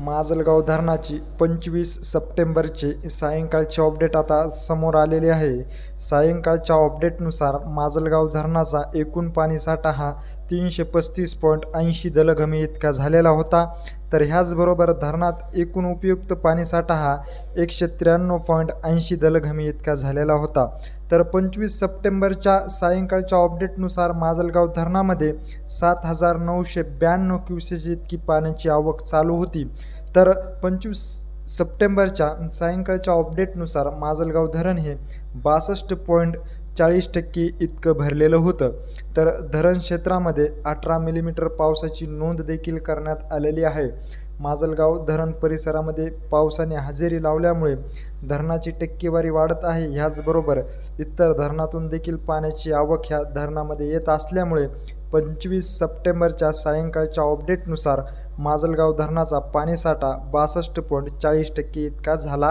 माजलगाव धरणाची पंचवीस सप्टेंबरचे सायंकाळचे अपडेट आता समोर आलेले आहे. सायंकाळच्या अपडेटनुसार माजलगाव धरणाचा एकूण पाणीसाठा हा तीनशे पस्तीस पॉईंट ऐंशी दलघमी इतका झालेला होता. तर ह्याचबरोबर धरणात एकूण उपयुक्त पाणीसाठा हा एकशे त्र्याण्णव पॉईंट ऐंशी दलघमी इतका झालेला होता. तर पंचवीस सप्टेंबरच्या सायंकाळच्या अपडेटनुसार माजलगाव धरणामध्ये सात हजार नऊशे ब्याण्णव क्युसेस इतकी पाण्याची आवक चालू होती. तर पंचवीस सप्टेंबरच्या सायंकाळच्या अपडेटनुसार माजलगाव धरण हे बासष्ट पॉईंट चाळीस टक्के इतकं भरलेलं होतं. तर धरण क्षेत्रामध्ये अठरा मिलीमीटर पावसाची नोंद देखील करण्यात आलेली आहे. माजलगाव धरण परिसरामध्ये पावसाने हजेरी लावल्यामुळे धरणाची टक्केवारी वाढत आहे. ह्याचबरोबर इतर धरणातून देखील पाण्याची आवक ह्या धरणामध्ये येत असल्यामुळे पंचवीस सप्टेंबरच्या सायंकाळच्या अपडेटनुसार माजलगाव धरणाचा पाणीसाठा बासष्ट पॉईंट चाळीस टक्के इतका झाला आहे.